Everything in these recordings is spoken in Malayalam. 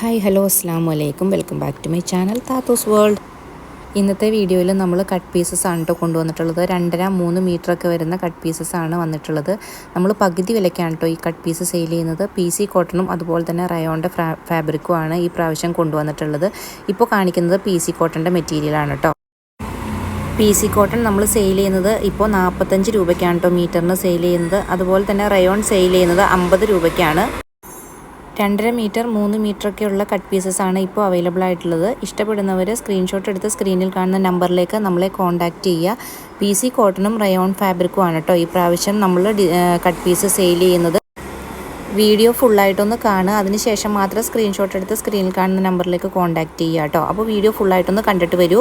ഹായ് ഹലോ അസ്സാം വലൈക്കും welcome back to my channel Thathos world ഇന്നത്തെ വീഡിയോയിൽ നമ്മൾ കട്ട് പീസസ് ആണ് കേട്ടോ കൊണ്ടുവന്നിട്ടുള്ളത്. രണ്ടര മൂന്ന് മീറ്റർ ഒക്കെ വരുന്ന കട്ട് പീസസ് ആണ് വന്നിട്ടുള്ളത്. നമ്മൾ പകുതി വിലയ്ക്കാണ് കേട്ടോ ഈ കട്ട് പീസ് സെയിൽ ചെയ്യുന്നത്. പി സി കോട്ടണും അതുപോലെ തന്നെ റയോണിന്റെ ഫാബ്രിക്കും ആണ് ഈ പ്രാവശ്യം കൊണ്ടുവന്നിട്ടുള്ളത്. ഇപ്പോൾ കാണിക്കുന്നത് പി സി കോട്ടന്റെ മെറ്റീരിയലാണ് കേട്ടോ പി സി കോട്ടൺ നമ്മൾ സെയിൽ ചെയ്യുന്നത് ഇപ്പോൾ നാൽപ്പത്തഞ്ച് രൂപയ്ക്കാണ് കേട്ടോ മീറ്ററിന് സെയിൽ ചെയ്യുന്നത്. അതുപോലെ തന്നെ റയോൺ സെയിൽ ചെയ്യുന്നത് അമ്പത് രൂപയ്ക്കാണ്. രണ്ടര മീറ്റർ മൂന്ന് മീറ്റർ ഒക്കെയുള്ള കട്ട് പീസസ് ആണ് ഇപ്പോൾ അവൈലബിൾ ആയിട്ടുള്ളത്. ഇഷ്ടപ്പെടുന്നവർ സ്ക്രീൻഷോട്ട് എടുത്ത് സ്ക്രീനിൽ കാണുന്ന നമ്പറിലേക്ക് നമ്മളെ കോൺടാക്റ്റ് ചെയ്യുക. പി സി കോട്ടണും റയോൺ ഫാബ്രിക്കും ആണ് കേട്ടോ ഈ പ്രാവശ്യം നമ്മൾ കട്ട് പീസ് സെയിൽ ചെയ്യുന്നത്. വീഡിയോ ഫുള്ളായിട്ടൊന്ന് കാണുക. അതിനുശേഷം മാത്രം സ്ക്രീൻഷോട്ട് എടുത്ത് സ്ക്രീനിൽ കാണുന്ന നമ്പറിലേക്ക് കോൺടാക്റ്റ് ചെയ്യുക കേട്ടോ അപ്പോൾ വീഡിയോ ഫുള്ളായിട്ടൊന്ന് കണ്ടിട്ട് വരൂ.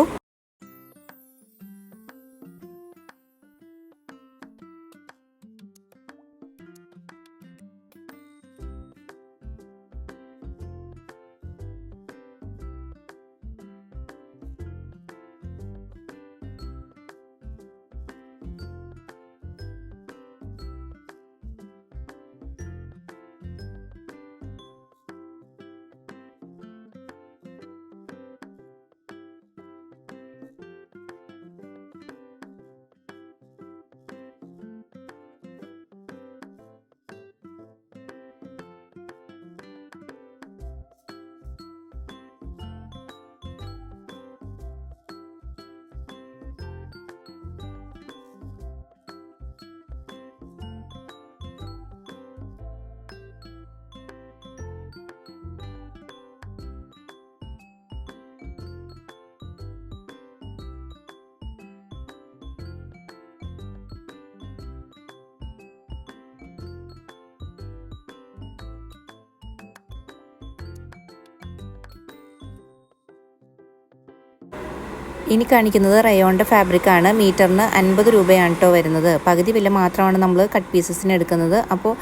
ഇനി കാണിക്കുന്നത് റയോണിന്റെ ഫാബ്രിക്കാണ്. മീറ്ററിന് അൻപത് രൂപയാണ് കേട്ടോ വരുന്നത്. പകുതി വില മാത്രമാണ് നമ്മൾ കട്ട് പീസസിന് എടുക്കുന്നത്. അപ്പോൾ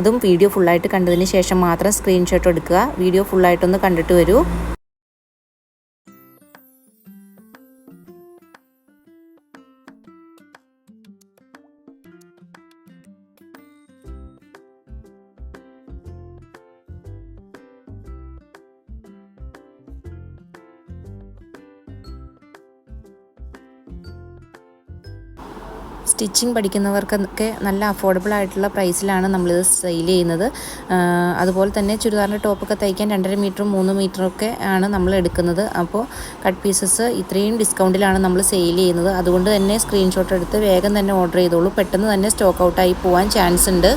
അതും വീഡിയോ ഫുള്ളായിട്ട് കണ്ടതിന് ശേഷം മാത്രം സ്ക്രീൻഷോട്ട് എടുക്കുക. വീഡിയോ ഫുള്ളായിട്ടൊന്ന് കണ്ടിട്ട് വരൂ. സ്റ്റിച്ചിങ് പഠിക്കുന്നവർക്കൊക്കെ നല്ല അഫോർഡബിൾ ആയിട്ടുള്ള പ്രൈസിലാണ് നമ്മളിത് സെയിൽ ചെയ്യുന്നത്. അതുപോലെ തന്നെ ചുരിദാറിന്റെ ടോപ്പൊക്കെ തയ്ക്കാൻ രണ്ടര മീറ്ററും മൂന്ന് മീറ്ററും ഒക്കെ ആണ് നമ്മൾ എടുക്കുന്നത്. അപ്പോൾ കട്ട് പീസസ് ഇത്രയും ഡിസ്കൗണ്ടിലാണ് നമ്മൾ സെയിൽ ചെയ്യുന്നത്. അതുകൊണ്ട് തന്നെ സ്ക്രീൻഷോട്ട് എടുത്ത് വേഗം തന്നെ ഓർഡർ ചെയ്തോളൂ. പെട്ടെന്ന് തന്നെ സ്റ്റോക്ക് ഔട്ടായി പോകാൻ ചാൻസ് ഉണ്ട്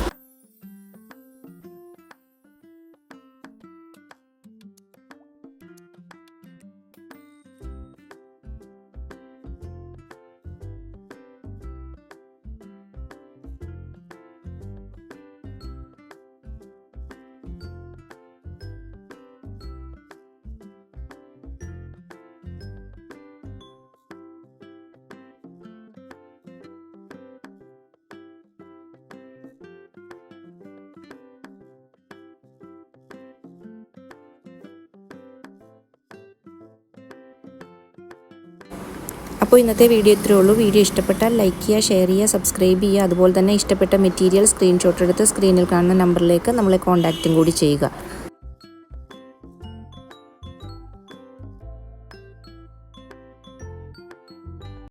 അപ്പോൾ ഇന്നത്തെ വീഡിയോ ഇത്രയേ ഉള്ളൂ. വീഡിയോ ഇഷ്ടപ്പെട്ടാൽ ലൈക്ക് ചെയ്യുക ഷെയർ ചെയ്യുക സബ്സ്ക്രൈബ് ചെയ്യുക. അതുപോലെ തന്നെ ഇഷ്ടപ്പെട്ട മെറ്റീരിയൽ സ്ക്രീൻഷോട്ട് എടുത്ത് സ്ക്രീനിൽ കാണുന്ന നമ്പറിലേക്ക് നമ്മളെ കോൺടാക്റ്റും കൂടി ചെയ്യുക.